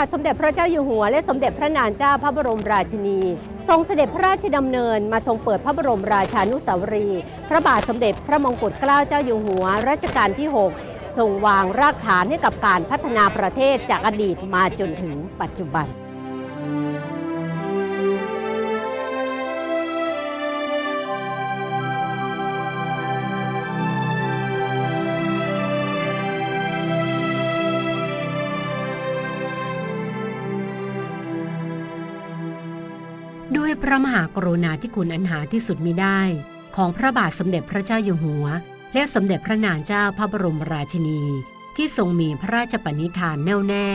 าทสมเด็จพระเจ้าอยู่หัว และสมเด็จพระนางเจ้าพระบรมราชินี ทรงเสด็จพระราชดำเนินมาทรงเปิดพระบรมราชานุสาวรีย์พระบาทสมเด็จพระมงกุฎเกล้าเจ้าอยู่หัวรัชกาลที่ 6 ทรงวางรากฐานให้กับการพัฒนาประเทศจากอดีตมาจนถึงปัจจุบัน ด้วยพระมหากรุณาธิคุณอันหาที่สุดมิได้ ของพระบาทสมเด็จพระเจ้าอยู่หัว และสมเด็จพระนางเจ้าพระบรมราชินี ที่ทรงมีพระราชปณิธานแน่วแน่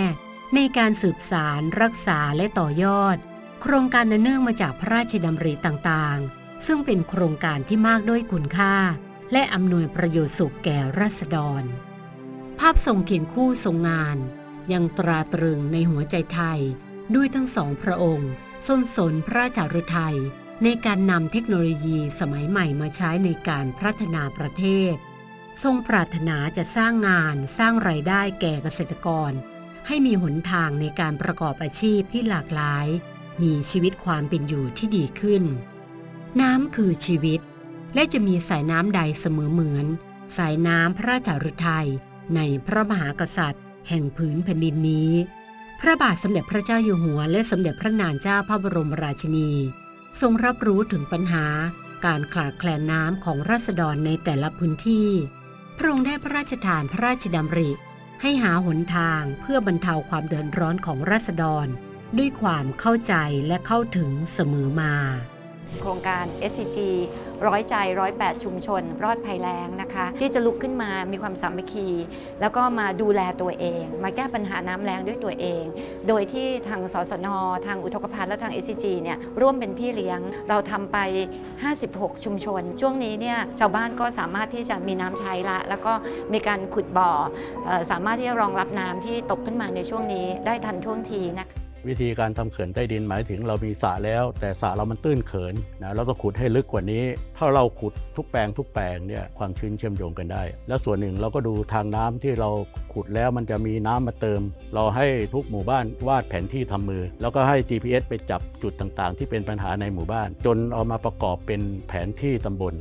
ในการสืบสารรักษาและต่อยอด โครงการอันเนื่องมาจากพระราชดำริต่างๆ ซึ่งเป็นโครงการที่มากด้วยคุณค่า และอำนวยประโยชน์สุขแก่ราษฎร ภาพทรงเขียนคู่ทรงงาน ยังตราตรึงในหัวใจไทยด้วยทั้งสองพระองค์ ทรงสนพระราชาฤทัยในการนำเทคโนโลยีสมัยใหม่มาใช้ในการพัฒนาประเทศ ทรงปรารถนาจะสร้างงานสร้างไรายได้แก่เกษตรกร ให้มีหนทางในการประกอบอาชีพที่หลากหลาย มีชีวิตความเป็นอยู่ที่ดีขึ้น น้ำคือชีวิต และจะมีสายน้ำใดเสมอเหมือน สายน้ำพระราชาฤทัยในพระมหากษัตริย์ แห่งผืนแผ่นดินนี้ พระบาทสมเด็จพระเจ้าอยู่หัว และสมเด็จพระนางเจ้าพระบรมราชินี ทรงรับรู้ถึงปัญหา การขาดแคลนน้ำของราษฎรในแต่ละพื้นที่ พระองค์ได้พระราชทานพระราชดำริ ให้หาหนทางเพื่อบรรเทาความเดือดร้อนของราษฎร ด้วยความเข้าใจและเข้าถึงเสมอมา โครงการ SCG ร้อยใจร้อยแปดชุมชน รอดภัยแล้งนะคะ ที่จะลุกขึ้นมามีความสามัคคี แล้วก็มาดูแลตัวเอง มาแก้ปัญหาน้ำแล้งด้วยตัวเอง โดยที่ทางสสนทางอุทกภัณฑ์และทาง SCG เนี่ยร่วมเป็นพี่เลี้ยง เราทำไป 56 ชุมชน ช่วงนี้เนี่ยชาวบ้านก็สามารถที่จะมีน้ำใช้ละ แล้วก็มีการขุดบ่อเอ่อสามารถที่จะรองรับน้ำที่ตกขึ้นมาในช่วงนี้ได้ทันท่วงทีนะคะ วิธีการทำเขื่อนใต้ดินหมายถึงเรามีสระแล้ว แต่สระเรามันตื้นเขินนะเราต้องขุดให้ลึกกว่านี้ ถ้าเราขุดทุกแปลงทุกแปลงเนี่ยความชื้นเชื่อมโยงกันได้ แล้วส่วนหนึ่งเราก็ดูทางน้ำที่เราขุดแล้วมันจะมีน้ำมาเติม เราให้ทุกหมู่บ้านวาดแผนที่ทำมือ แล้วก็ให้ GPS ไปจับจุดต่างๆ ที่เป็นปัญหาในหมู่บ้าน จนเอามาประกอบเป็นแผนที่ตำบล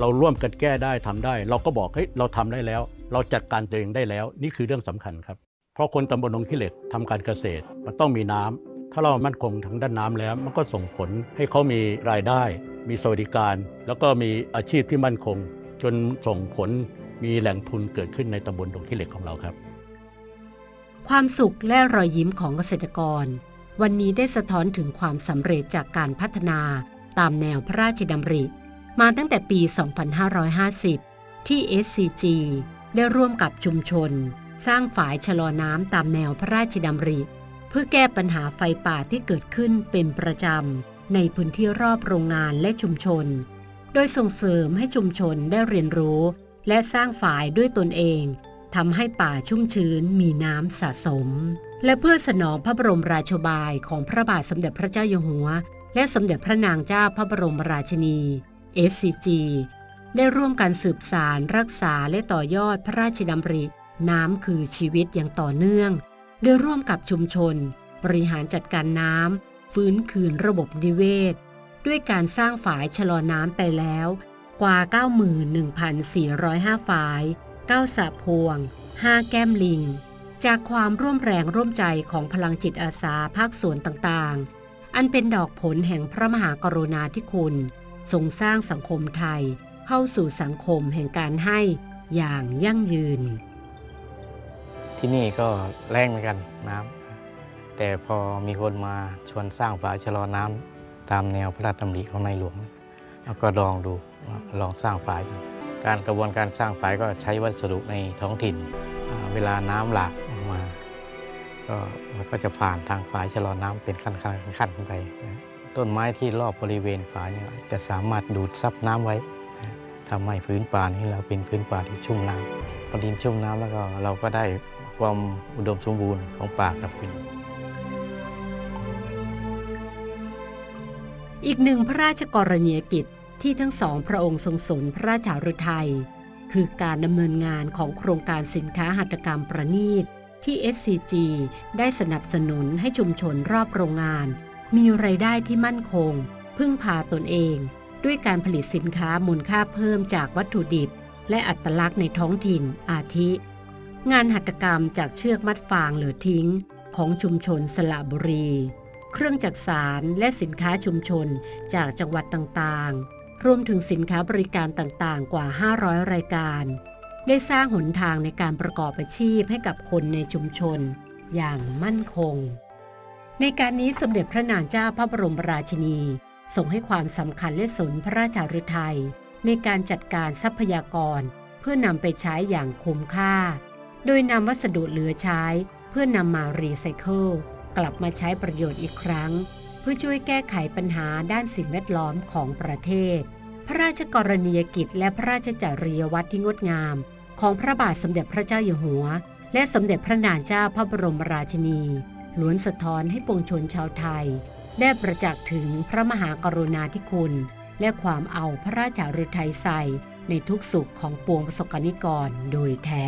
เราร่วมกันแก้ได้ทำได้ เราก็บอกเฮ้ยเราทำได้แล้ว เราจัดการตัวเองได้แล้ว นี่คือเรื่องสำคัญครับ เพราะคนตำบลหนองขี้เหล็กทำการเกษตรมันต้องมีน้ำถ้าเรามั่นคงทางด้านน้ำแล้ว มันก็ส่งผลให้เขามีรายได้ มีสวัสดิการ แล้วก็มีอาชีพที่มั่นคง จนส่งผลมีแหล่งทุนเกิดขึ้นในตำบลหนองขี้เหล็กของเราครับ ความสุขและรอยยิ้มของเกษตรกร วันนี้ได้สะท้อนถึงความสำเร็จจากการพัฒนาตามแนวพระราชดำริ มาตั้งแต่ปี 2550 ที่ SCG ได้ร่วมกับชุมชน สร้างฝายชะลอน้ำตามแนวพระราชดำริ เพื่อแก้ปัญหาไฟป่าที่เกิดขึ้นเป็นประจำ ในพื้นที่รอบโรงงานและชุมชน โดยส่งเสริมให้ชุมชนได้เรียนรู้ และสร้างฝายด้วยตนเองทำให้ป่าชุ่มชื้นมีน้ำสะสม และเพื่อสนองพระบรมราชบายของพระบาทสมเด็จพระเจ้าอยู่หัว และสมเด็จพระนางเจ้าพระบรมราชินี SCG ได้ร่วมกันสืบสารรักษาและต่อยอดพระราชดำริ น้ำคือชีวิตอย่างต่อเนื่องโดยร่วมกับชุมชน บริหารจัดการน้ำฟื้นคืนระบบนิเวศ ด้วยการสร้างฝายชะลอน้ำไปแล้ว กว่า 91,405 ฝาย 9สระพวง 5 แก้มลิง จากความร่วมแรงร่วมใจของพลังจิตอาสาภาคส่วนต่างๆ อันเป็นดอกผลแห่งพระมหากรุณาธิคุณทรงสร้างสังคมไทย เข้าสู่สังคมแห่งการให้อย่างยั่งยืน ที่นี่ก็แรงเหมือนกันน้ำแต่พอมีคนมาชวนสร้างฝายชะลอน้ำตามแนวพระราชดำริของในหลวงแล้วก็ลองดูลองสร้างฝายการกระบวนการสร้างฝายก็ใช้วัสดุในท้องถิ่น เวลาน้ำหลากออกมา ก็มันก็จะผ่านทางฝายชะลอน้ำเป็นขั้นๆขั้นขึ้นไป ต้นไม้ที่รอบบริเวณฝายเนี่ยจะสามารถดูดซับน้ำไว้ทำให้พื้นป่านี้เราเป็นพื้นป่าที่ชุ่มน้ำพอดินชุ่มน้ำแล้วก็เราก็ได้ ความอุดมสมบูรณ์ของป่ากลับคืนอีกหนึ่งพระราชกรณียกิจที่ทั้งสองพระองค์ทรงสนพระราชาฤทัยคือการดำเนินงานของโครงการสินค้าหัตถกรรมประณีต ที่ SCG ได้สนับสนุนให้ชุมชนรอบโรงงาน มีไรายได้ที่มั่นคง พึ่งพาตนเอง ด้วยการผลิตสินค้ามูลค่าเพิ่มจากวัตถุดิบ และอัตลักษณ์ในท้องถิ่นอาทิ งานหัตถกรรมจากเชือกมัดฟางเหลือทิ้ง ของชุมชนสระบุรี เครื่องจักสารและสินค้าชุมชนจากจังหวัดต่างๆ รวมถึงสินค้าบริการต่างๆ กว่า 500 รายการ ได้สร้างหนทางในการประกอบอาชีพให้กับคนในชุมชน อย่างมั่นคง ในการนี้สมเด็จพระนางเจ้าพระบรมราชินีทรงให้ความสำคัญและสนพระราชาฤทัยในการจัดการทรัพยากร เพื่อนำไปใช้อย่างคุ้มค่า โดยนำวัสดุเหลือใช้ เพื่อนำมารีไซเคิลกลับมาใช้ประโยชน์อีกครั้ง เพื่อช่วยแก้ไขปัญหาด้านสิ่งแวดล้อมของประเทศ พระราชกรณียกิจและพระราชจริยวัตรที่งดงาม ของพระบาทสมเด็จพระเจ้าอยู่หัว และสมเด็จพระนางเจ้าพระบรมราชินีล้วนสะท้อนให้ปวงชนชาวไทย ได้ประจักษ์ถึงพระมหากรุณาธิคุณ และความเอาพระราชาฤทัยใส่ในทุกสุขของปวงประสบกนิกรโดยแท้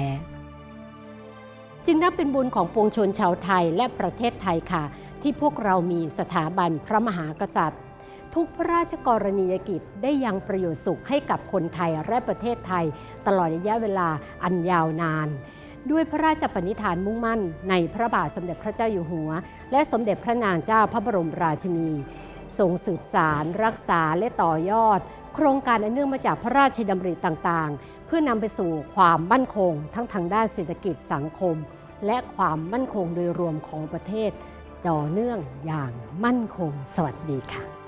จึงนับเป็นบุญของปวงชนชาวไทยและประเทศไทยค่ะ ที่พวกเรามีสถาบันพระมหากษัตริย์ ทุกพระราชกรณียกิจได้ยังประโยชน์สุขให้กับคนไทยและประเทศไทย ตลอดระยะเวลาอันยาวนาน ด้วยพระราชปณิธานมุ่งมั่น ในพระบาทสมเด็จพระเจ้าอยู่หัว และสมเด็จพระนางเจ้าพระบรมราชินีทรงสืบสาร รักษาและต่อยอด โครงการอันเนื่องมาจากพระราชดำริต่างๆ เพื่อนำไปสู่ความมั่นคง ทั้งทางด้านเศรษฐกิจสังคม และความมั่นคงโดยรวมของประเทศต่อเนื่องอย่างมั่นคง สวัสดีค่ะ